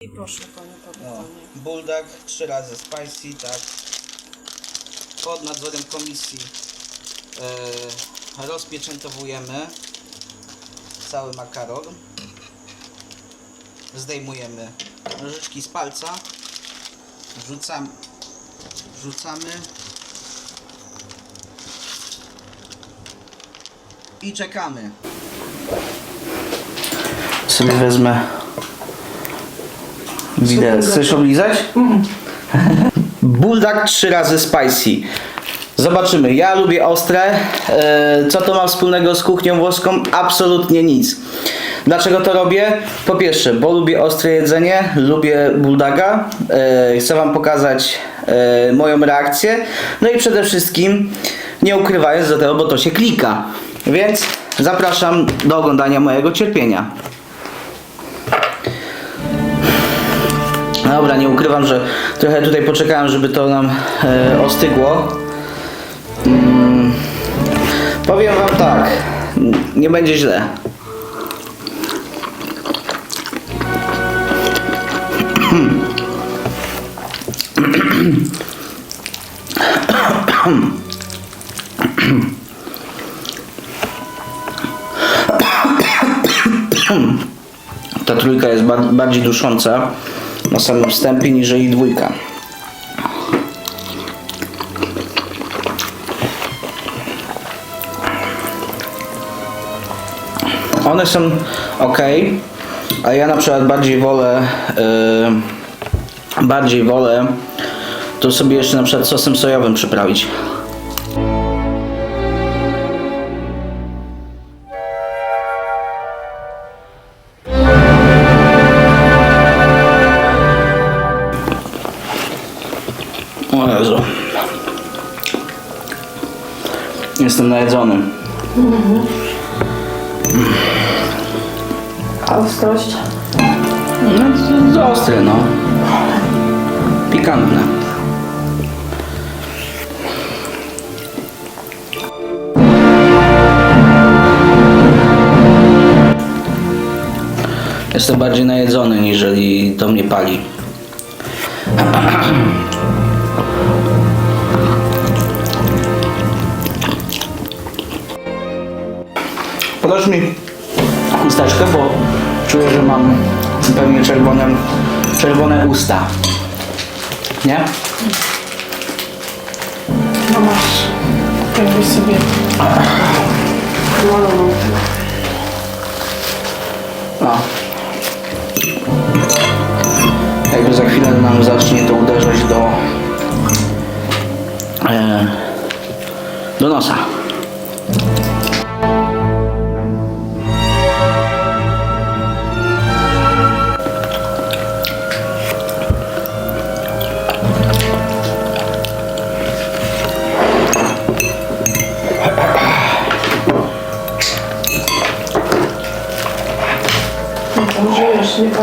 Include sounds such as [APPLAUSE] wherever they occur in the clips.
I proszę panie No, kapitanie. bulldog, trzy razy spicy, tak. Pod nadzorem komisji e, rozpieczętowujemy cały makaron. Zdejmujemy nożyczki z palca. Wrzucamy. Wrzucamy. I czekamy. Sobie wezmę widelec. Chcesz oblizać? Bulldog trzy razy spicy. Zobaczymy. Ja lubię ostre. E, Co to ma wspólnego z kuchnią włoską? Absolutnie nic. Dlaczego to robię? Po pierwsze, bo lubię ostre jedzenie, lubię bulldaga. E, Chcę Wam pokazać e, moją reakcję. No i przede wszystkim nie ukrywając do tego, bo to się klika. Więc zapraszam do oglądania mojego cierpienia. Dobra, nie ukrywam, że trochę tutaj poczekałem, żeby to nam e, ostygło. Mm, powiem wam tak, nie będzie źle. Ta trójka jest bar- bardziej dusząca na samym wstępie niżeli dwójka. One są ok, a ja na przykład bardziej wolę yy, bardziej wolę to sobie jeszcze na przykład sosem sojowym przyprawić. Jestem najedzony. A ostrość? No, to ostre, no. Pikantne. Jestem bardziej najedzony, niżeli to mnie pali. [CLEARS THROAT] zupełnie czerwone, usta. Nie? No masz. Jakbyś sobie malował tego. No. Jakby za chwilę nam zacznie to uderzać do e, do nosa.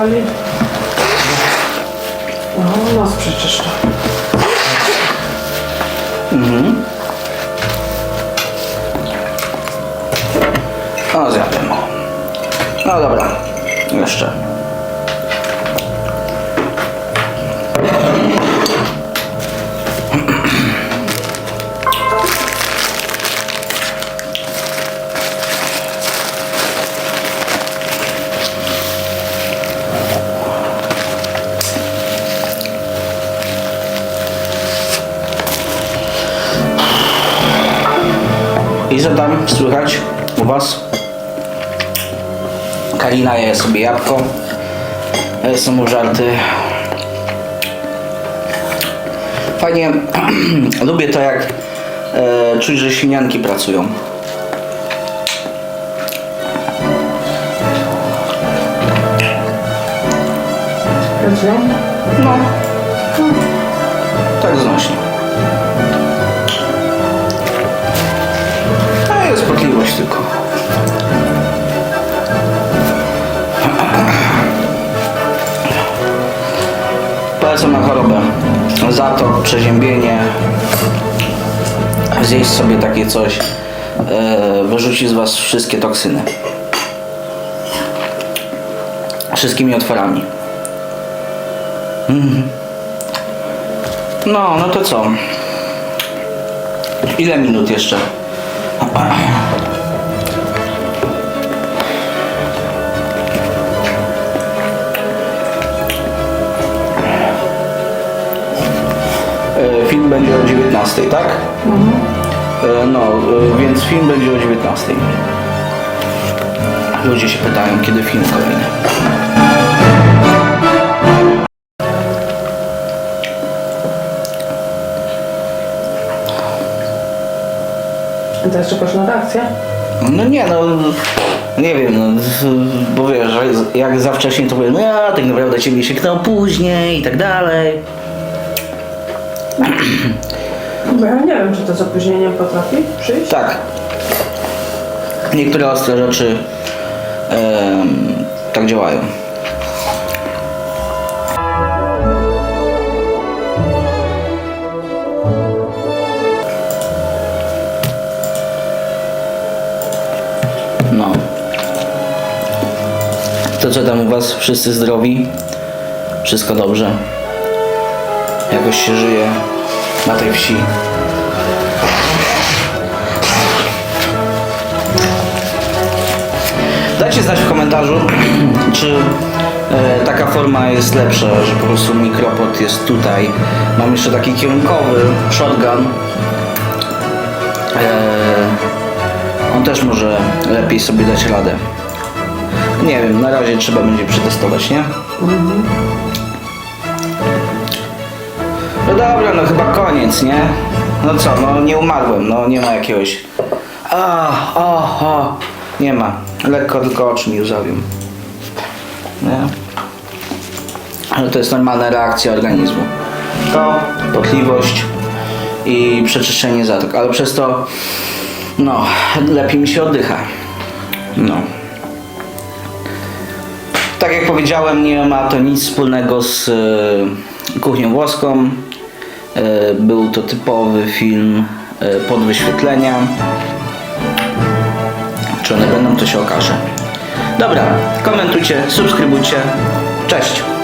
Pali? No, nos przeczyszcza. No zjadłem. No dobra. Jeszcze. I co tam słychać u Was? Kalina je sobie jabłko. E, Są żarty. Fajnie, [CLEARS THROAT] lubię to jak e, czuć, że świnianki pracują. Dobrze? No, tak znośnie. Potliwość tylko. Polecam na chorobę. Zatok, przeziębienie. Zjeść sobie takie coś. E, wyrzuci z Was wszystkie toksyny. Wszystkimi otworami. No, no to co? Ile minut jeszcze? E, Film będzie o 19, tak? E, No, e, więc film będzie o 19. Ludzie się pytają, kiedy film kolejny. Teraz czekasz na reakcję? No nie, no nie wiem, no, bo wiesz, jak za wcześnie to powiem, no ja tak naprawdę ciebie sieknął później i tak dalej. Bo ja nie wiem, czy to z opóźnieniem potrafi przyjść. Tak. Niektóre ostre rzeczy em, tak działają. To co tam u was? Wszyscy zdrowi? Wszystko dobrze? Jakoś się żyje na tej wsi? Dajcie znać w komentarzu, [CLEARS THROAT] czy e, taka forma jest lepsza, że po prostu mikropod jest tutaj. Mam jeszcze taki kierunkowy shotgun. E, on też może lepiej sobie dać radę. Nie wiem, na razie trzeba będzie przetestować, nie? No dobra, no chyba koniec, nie? No co, no nie umarłem, no nie ma jakiegoś... A, o, o, nie ma. Lekko tylko oczy mi łzawią. Nie? Ale to jest normalna reakcja organizmu. To, potliwość i przeczyszczenie zatok, ale przez to, no, lepiej mi się oddycha. No. Tak jak powiedziałem, nie ma to nic wspólnego z e, kuchnią włoską. E, był to typowy film e, pod wyświetlenia. Czy one będą, to się okaże. Dobra, komentujcie, subskrybujcie. Cześć!